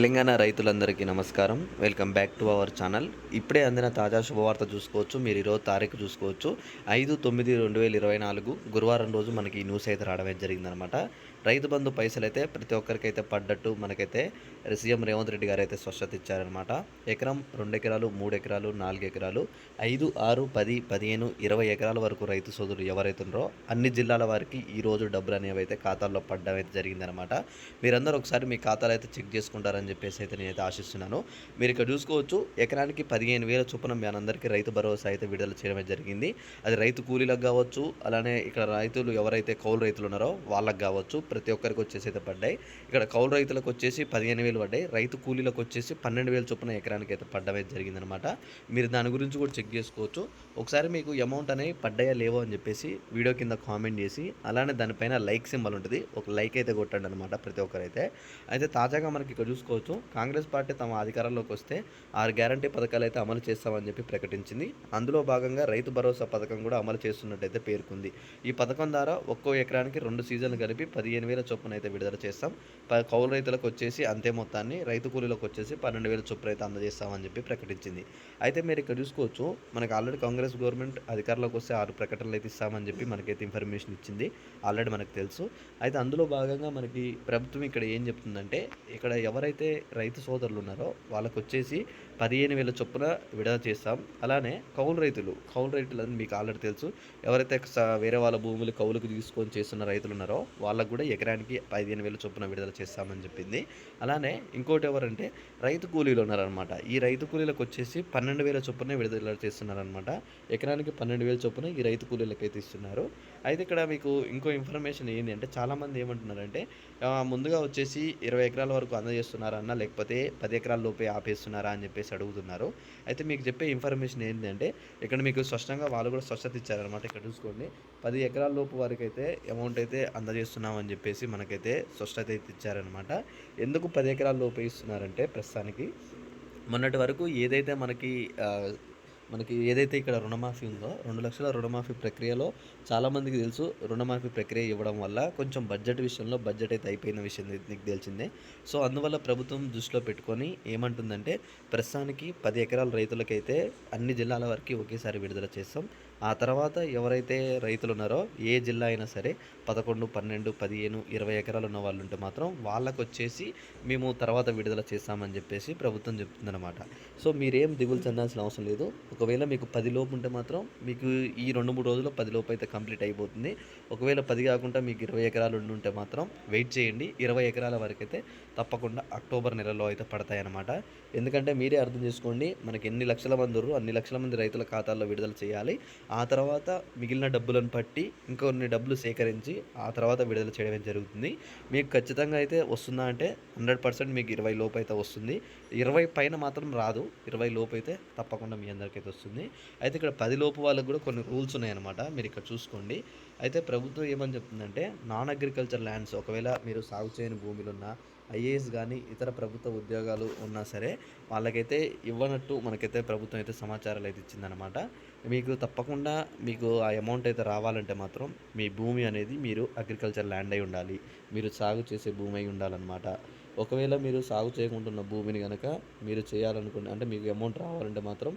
తెలంగాణ రైతులందరికీ నమస్కారం. Welcome back to our channel ఇప్పుడే అందిన తాజా శుభవార్త చూసుకోవచ్చు. మీరు ఈరోజు తారీఖు చూసుకోవచ్చు. ఐదు తొమ్మిది రెండు వేల ఇరవై నాలుగు గురువారం రోజు మనకి న్యూస్ అయితే రావడం జరిగిందనమాట. రైతు బంధు పైసలు అయితే ప్రతి ఒక్కరికైతే పడ్డట్టు మనకైతే సీఎం రేవంత్ రెడ్డి గారు అయితే స్వచ్ఛత ఇచ్చారనమాట ఎకరం రెండు ఎకరాలు మూడు ఎకరాలు నాలుగు ఎకరాలు ఐదు ఆరు పది పదిహేను ఇరవై ఎకరాల వరకు రైతు సోదరులు ఎవరైతే ఉన్నారో అన్ని జిల్లాల వారికి ఈ రోజు డబ్బులు అనేవి అయితే ఖాతాల్లో పడ్డం అయితే జరిగిందనమాట మీరందరూ ఒకసారి మీ ఖాతాలు అయితే చెక్ చేసుకుంటారని చెప్పేసి అయితే నేనైతే ఆశిస్తున్నాను. మీరు ఇక్కడ చూసుకోవచ్చు ఎకరానికి పదిహేను వేల చొప్పున మీ అందరికీ రైతు భరోసా అయితే విడుదల చేయడం జరిగింది. అది రైతు కూలీలకు కావచ్చు అలానే ఇక్కడ రైతులు ఎవరైతే కౌలు రైతులు ఉన్నారో వాళ్ళకి కావచ్చు ప్రతి ఒక్కరికి వచ్చేసి అయితే పడ్డాయి. ఇక్కడ కౌలు రైతులకు వచ్చేసి పదిహేను వేలు పడ్డాయి. రైతు కూలీలకు వచ్చేసి పన్నెండు వేల చొప్పున ఎకరానికి అయితే పడ్డమే జరిగిందనమాట మీరు దాని గురించి కూడా చెక్ చేసుకోవచ్చు. ఒకసారి మీకు అమౌంట్ అనేవి పడ్డాయా లేవో అని చెప్పేసి వీడియో కింద కామెంట్ చేసి అలానే దానిపైన లైక్ సింబల్ ఉంటుంది. ఒక లైక్ అయితే కొట్టండి అనమాట ప్రతి ఒక్కరైతే. అయితే తాజాగా మనకి ఇక్కడ చూసుకోవచ్చు. కాంగ్రెస్ పార్టీ తమ అధికారంలోకి వస్తే ఆరు గ్యారంటీ పథకాలు అయితే అమలు చేస్తామని చెప్పి ప్రకటించింది. అందులో భాగంగా రైతు భరోసా పథకం కూడా అమలు చేస్తున్నట్టయితే పేర్కొంది. ఈ పథకం ద్వారా ఒక్కో ఎకరానికి రెండు సీజన్లు కలిపి పదిహేను వేల చొప్పున అయితే విడుదల చేస్తాం. కౌలు రైతులకు వచ్చేసి అంతే మొత్తాన్ని రైతు కూలీలకు వచ్చేసి పన్నెండు వేల చొప్పున అయితే అందజేస్తామని చెప్పి ప్రకటించింది. అయితే మీరు ఇక్కడ చూసుకోవచ్చు మనకి ఆల్రెడీ కాంగ్రెస్ గవర్నమెంట్ అధికారంలోకి వస్తే ఆరు ప్రకటనలు అయితే ఇస్తామని చెప్పి మనకైతే ఇన్ఫర్మేషన్ ఇచ్చింది. ఆల్రెడీ మనకు తెలుసు. అయితే అందులో భాగంగా మనకి ప్రభుత్వం ఇక్కడ ఏం చెప్తుందంటే ఇక్కడ ఎవరైతే రైతు సోదరులు ఉన్నారో వాళ్ళకు వచ్చేసి పదిహేను వేల చొప్పున విడుదల చేస్తాం. అలానే కౌలు రైతులు కౌలు రైతులు అని మీకు ఆల్రెడీ తెలుసు ఎవరైతే స- వేరే వాళ్ళ భూములు కౌలుకు తీసుకొని చేస్తున్న రైతులు ఉన్నారో వాళ్ళకు కూడా ఎకరానికి పదిహేను వేల చొప్పున విడుదల చేస్తామని చెప్పింది. అలానే ఇంకోటి ఎవరంటే రైతు కూలీలు ఉన్నారనమాట ఈ రైతు కూలీలకు వచ్చేసి పన్నెండు వేల చొప్పున విడుదల చేస్తున్నారనమాట ఎకరానికి పన్నెండు వేల చొప్పున ఈ రైతు కూలీలకైతే ఇస్తున్నారు. అయితే ఇక్కడ మీకు ఇంకో ఇన్ఫర్మేషన్ ఏంటి అంటే చాలామంది ఏమంటున్నారంటే ముందుగా వచ్చేసి ఇరవై ఎకరాల వరకు అందజేస్తున్నారన్న లేకపోతే పది ఎకరాల లోపే ఆపేస్తున్నారా అని చెప్పేసి అడుగుతున్నారు. అయితే మీకు చెప్పే ఇన్ఫర్మేషన్ ఏంటంటే ఇక్కడ మీకు స్పష్టంగా వాళ్ళు కూడా స్పష్టత ఇచ్చారనమాట ఇక్కడ చూసుకోండి. పది ఎకరాల లోపు వరకు అయితే అమౌంట్ అయితే అందజేస్తున్నామని చెప్పేసి మనకైతే స్పష్టత అయితే ఇచ్చారనమాట ఎందుకు పది ఎకరాల లోపే ఇస్తున్నారంటే ప్రస్తుతానికి? మొన్నటి వరకు ఏదైతే మనకి మనకి ఏదైతే ఇక్కడ రుణమాఫీ ఉందో రెండు లక్షల రుణమాఫీ ప్రక్రియలో చాలామందికి తెలుసు రుణమాఫీ ప్రక్రియ ఇవ్వడం వల్ల కొంచెం బడ్జెట్ విషయంలో బడ్జెట్ అయితే అయిపోయిన విషయం నీకు- తెలిసిందే. సో అందువల్ల ప్రభుత్వం దృష్టిలో పెట్టుకొని ఏమంటుందంటే ప్రస్తుతానికి పది ఎకరాల రైతులకైతే అన్ని జిల్లాల వరకు ఒకేసారి విడుదల చేస్తాం. ఆ తర్వాత ఎవరైతే రైతులు ఉన్నారో ఏ జిల్లా అయినా సరే పదకొండు పన్నెండు పదిహేను ఇరవై ఎకరాలు ఉన్న వాళ్ళు ఉంటే మాత్రం వాళ్ళకు వచ్చేసి మేము తర్వాత విడుదల చేస్తామని చెప్పేసి ప్రభుత్వం చెప్తుందన్నమాట. సో మీరేం దిగులు చెందాల్సిన అవసరం లేదు. ఒకవేళ మీకు పదిలోపు ఉంటే మాత్రం మీకు ఈ రెండు మూడు రోజుల్లో పది లోపు అయితే కంప్లీట్ అయిపోతుంది. ఒకవేళ పది కాకుండా మీకు ఇరవై ఎకరాలు ఉంటే మాత్రం వెయిట్ చేయండి. ఇరవై ఎకరాల వరకు అయితే తప్పకుండా అక్టోబర్ నెలలో అయితే పడతాయన్నమాట. ఎందుకంటే మీరే అర్థం చేసుకోండి మనకి ఎన్ని లక్షల మంది అన్ని లక్షల మంది రైతుల ఖాతాల్లో విడుదల చేయాలి. ఆ తర్వాత మిగిలిన డబ్బులను పట్టి ఇంకొన్ని డబ్బులు సేకరించి ఆ తర్వాత విడుదల చేయడమే జరుగుతుంది. మీకు ఖచ్చితంగా అయితే వస్తుందా అంటే హండ్రెడ్ పర్సెంట్ మీకు ఇరవై లోపు అయితే వస్తుంది. ఇరవై పైన మాత్రం రాదు. ఇరవై లోపు అయితే తప్పకుండా మీ అందరికైతే వస్తుంది. అయితే ఇక్కడ పది లోపు వాళ్ళకు కూడా కొన్ని రూల్స్ ఉన్నాయన్నమాట. మీరు ఇక్కడ చూసుకోండి. అయితే ప్రభుత్వం ఏమని చెప్తుందంటే నాన్ అగ్రికల్చర్ ల్యాండ్స్ ఒకవేళ మీరు సాగు చేయని భూమిలో ఉన్నా ఐఏఎస్ కానీ ఇతర ప్రభుత్వ ఉద్యోగాలు ఉన్నా సరే వాళ్ళకైతే ఇవ్వనట్టు మనకైతే ప్రభుత్వం అయితే సమాచారాలు అయితే ఇచ్చిందనమాట మీకు తప్పకుండా మీకు ఆ అమౌంట్ అయితే రావాలంటే మాత్రం మీ భూమి అనేది మీరు అగ్రికల్చర్ ల్యాండ్ అయి ఉండాలి. మీరు సాగు చేసే భూమి అయి ఉండాలన్నమాట. ఒకవేళ మీరు సాగు చేయకుంటున్న భూమిని కనుక మీరు చేయాలనుకుంటే అంటే మీకు అమౌంట్ రావాలంటే మాత్రం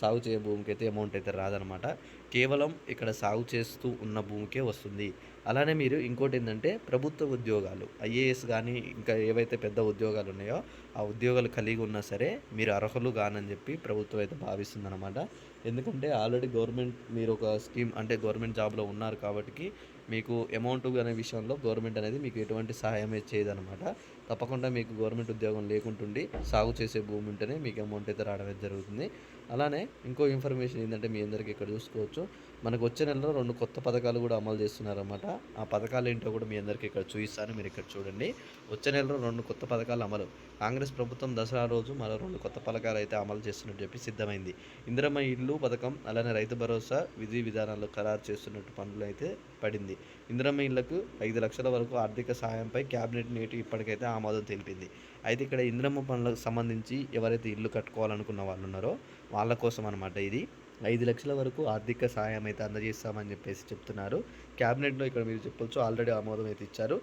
సాగు చేయ భూమికి అయితే అమౌంట్ అయితే రాదనమాట. కేవలం ఇక్కడ సాగు చేస్తూ ఉన్న భూమికే వస్తుంది. అలానే మీరు ఇంకోటి ఏంటంటే ప్రభుత్వ ఉద్యోగాలు ఐఏఎస్ కానీ ఇంకా ఏవైతే పెద్ద ఉద్యోగాలు ఉన్నాయో ఆ ఉద్యోగాలు కలిగి ఉన్నా సరే మీరు అర్హులు కానని చెప్పి ప్రభుత్వం అయితే భావిస్తుందన్నమాట ఎందుకంటే ఆల్రెడీ గవర్నమెంట్ మీరు ఒక స్కీమ్ అంటే గవర్నమెంట్ జాబ్లో ఉన్నారు కాబట్టి మీకు అమౌంట్ అనే విషయంలో గవర్నమెంట్ అనేది మీకు ఎటువంటి సహాయం చేయదన్నమాట తప్పకుండా మీకు గవర్నమెంట్ ఉద్యోగం లేకుంటుండి సాగు చేసే భూమి ఉంటేనే మీకు అమౌంట్ అయితే రావడం జరుగుతుంది. అలానే ఇంకో ఇన్ఫర్మేషన్ ఏంటంటే మీ అందరికీ ఇక్కడ చూసుకోవచ్చు. మనకు వచ్చే నెలలో రెండు కొత్త పథకాలు కూడా అమలు చేస్తున్నారన్నమాట. ఆ పథకాలు ఏంటో కూడా మీ అందరికీ ఇక్కడ చూపిస్తాను. మీరు ఇక్కడ చూడండి. వచ్చే నెలలో రెండు కొత్త పథకాలు అమలు. కాంగ్రెస్ ప్రభుత్వం దసరా రోజు మరో రెండు కొత్త పథకాలు అయితే అమలు చేస్తున్నట్టు చెప్పి సిద్ధమైంది. ఇందిరమ్మ ఇల్లు పథకం అలానే రైతు భరోసా విధి విధానాలు ఖరారు చేస్తున్నట్టు పనులు అయితే పడింది. ఇందిరమ్మ ఇళ్ళకు ఐదు లక్షల వరకు ఆర్థిక సాయంపై క్యాబినెట్ నేటి ఇప్పటికైతే ఆమోదం తెలిపింది. అయితే ఇక్కడ ఇంద్రమ్మ పనులకు సంబంధించి ఎవరైతే ఇల్లు కట్టుకోవాలనుకున్న వాళ్ళు ఉన్నారో వాళ్ళ కోసం అనమాట ఇది. ఐదు లక్షల వరకు ఆర్థిక సహాయం అయితే అందజేస్తామని చెప్పేసి చెప్తున్నారు. క్యాబినెట్లో ఇక్కడ మీరు చెప్పొచ్చు ఆల్రెడీ ఆమోదం అయితే ఇచ్చారు.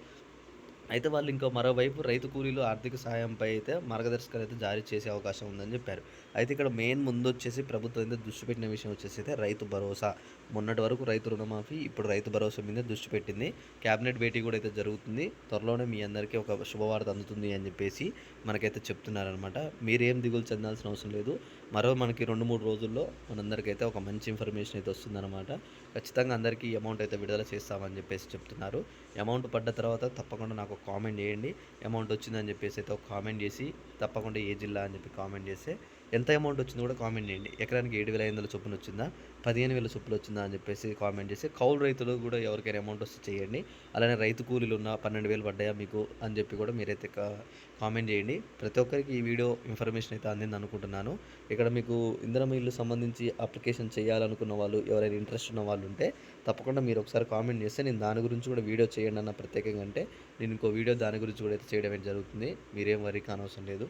అయితే వాళ్ళు ఇంకో మరోవైపు రైతు కూలీలు ఆర్థిక సహాయంపై అయితే మార్గదర్శకాలు అయితే జారీ చేసే అవకాశం ఉందని చెప్పారు. అయితే ఇక్కడ మెయిన్ ముందు వచ్చేసి ప్రభుత్వం అయితే దృష్టి పెట్టిన విషయం వచ్చేసి అయితే రైతు భరోసా. మొన్నటి వరకు రైతు రుణమాఫీ ఇప్పుడు రైతు భరోసా మీద దృష్టి పెట్టింది. క్యాబినెట్ భేటీ కూడా అయితే జరుగుతుంది. త్వరలోనే మీ అందరికీ ఒక శుభవార్త అందుతుంది అని చెప్పేసి మనకైతే చెప్తున్నారనమాట మీరేం దిగులు చెందాల్సిన అవసరం లేదు. మరో మనకి రెండు మూడు రోజుల్లో మనందరికైతే ఒక మంచి ఇన్ఫర్మేషన్ అయితే వస్తుందన్నమాట. ఖచ్చితంగా అందరికీ అమౌంట్ అయితే విడుదల చేస్తామని చెప్పేసి చెప్తున్నారు. అమౌంట్ పడ్డ తర్వాత తప్పకుండా నాకు కామెంట్ చేయండి. అమౌంట్ వచ్చిందని చెప్పేసి అయితే ఒక కామెంట్ చేసి తప్పకుండా ఏ జిల్లా అని చెప్పి కామెంట్ చేస్తే ఎంత అమౌంట్ వచ్చిందో కూడా కామెంట్ చేయండి. ఎకరానికి ఏడు వేల ఐదు వందల చొప్పున వచ్చిందా? పదిహేను వేల చొప్పులు వచ్చిందా అని చెప్పేసి కామెంట్ చేసి కౌలు రైతులు కూడా ఎవరికైనా అమౌంట్ వస్తే చేయండి. అలానే రైతు కూలీలు ఉన్న పన్నెండు వేలు పడ్డాయా మీకు అని చెప్పి కూడా మీరైతే కా- కామెంట్ చేయండి. ప్రతి ఒక్కరికి ఈ వీడియో ఇన్ఫర్మేషన్ అయితే అందింది అనుకుంటున్నాను. ఇక్కడ మీకు ఇంధనం ఇల్లు సంబంధించి అప్లికేషన్ చేయాలనుకున్న వాళ్ళు ఎవరైనా ఇంట్రెస్ట్ ఉన్న వాళ్ళు ఉంటే తప్పకుండా మీరు ఒకసారి కామెంట్ చేస్తే నేను దాని గురించి కూడా వీడియో చేయండి అన్న ప్రత్యేకంగా అంటే నేను ఇంకో వీడియో దాని గురించి కూడా అయితే చేయడం జరుగుతుంది. మీరేం వరీ కానవసరం లేదు.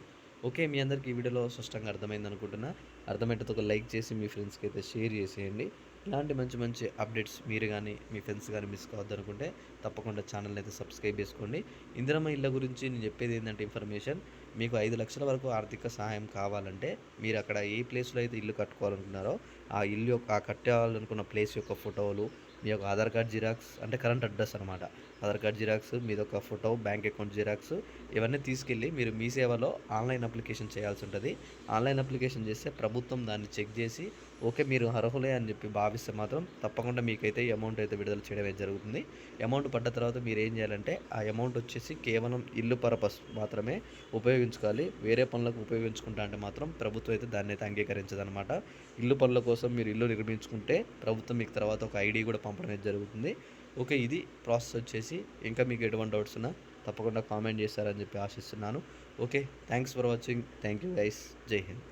ఓకే మీ అందరికీ ఈ వీడియోలో స్పష్టంగా అర్థమైంది అనుకుంటున్నా. అర్థమైతే ఒక లైక్ చేసి మీ ఫ్రెండ్స్కి అయితే షేర్ చేసేయండి. ఇలాంటి మంచి మంచి అప్డేట్స్ మీరు కానీ మీ ఫ్రెండ్స్ కానీ మిస్ కావద్దు అనుకుంటే తప్పకుండా ఛానల్ని అయితే సబ్స్క్రైబ్ చేసుకోండి. ఇందిరమ్మ ఇళ్ళ గురించి నేను చెప్పేది ఏంటంటే ఇన్ఫర్మేషన్ మీకు ఐదు లక్షల వరకు ఆర్థిక సహాయం కావాలంటే మీరు అక్కడ ఏ ప్లేస్లో అయితే ఇల్లు కట్టుకోవాలనుకున్నారో ఆ ఇల్లు యొక్క ఆ కట్టాలనుకున్న ప్లేస్ యొక్క ఫోటోలు మీ యొక్క ఆధార్ కార్డ్ జిరాక్స్ అంటే కరెంట్ అడ్రస్ అనమాట ఆధార్ కార్డ్ జిరాక్స్ మీద ఒక ఫోటో బ్యాంక్ అకౌంట్ జిరాక్స్ ఇవన్నీ తీసుకెళ్ళి మీరు మీ సేవలో ఆన్లైన్ అప్లికేషన్ చేయాల్సి ఉంటుంది. ఆన్లైన్ అప్లికేషన్ చేస్తే ప్రభుత్వం దాన్ని చెక్ చేసి ఓకే మీరు అర్హులే అని చెప్పి భావిస్తే మాత్రం తప్పకుండా మీకైతే ఈ అమౌంట్ అయితే విడుదల చేయడం జరుగుతుంది. అమౌంట్ పడ్డ తర్వాత మీరు ఏం చేయాలంటే ఆ అమౌంట్ వచ్చేసి కేవలం ఇల్లు పర్పస్ మాత్రమే ఉపయోగించుకోవాలి. వేరే పనులకు ఉపయోగించుకుంటా అంటే మాత్రం ప్రభుత్వం అయితే దాన్ని అయితే అంగీకరించదనమాట ఇల్లు పనుల కోసం మీరు ఇల్లు నిర్మించుకుంటే ప్రభుత్వం మీకు తర్వాత ఒక ఐడి కూడా పంపడం అయితే జరుగుతుంది. ఓకే ఇది ప్రాసెస్ వచ్చేసి. ఇంకా మీకు ఎటువంటి డౌట్స్ ఉన్నా తప్పకుండా కామెంట్ చేస్తారని చెప్పి ఆశిస్తున్నాను. Okay thanks for watching thank you guys జై హింద్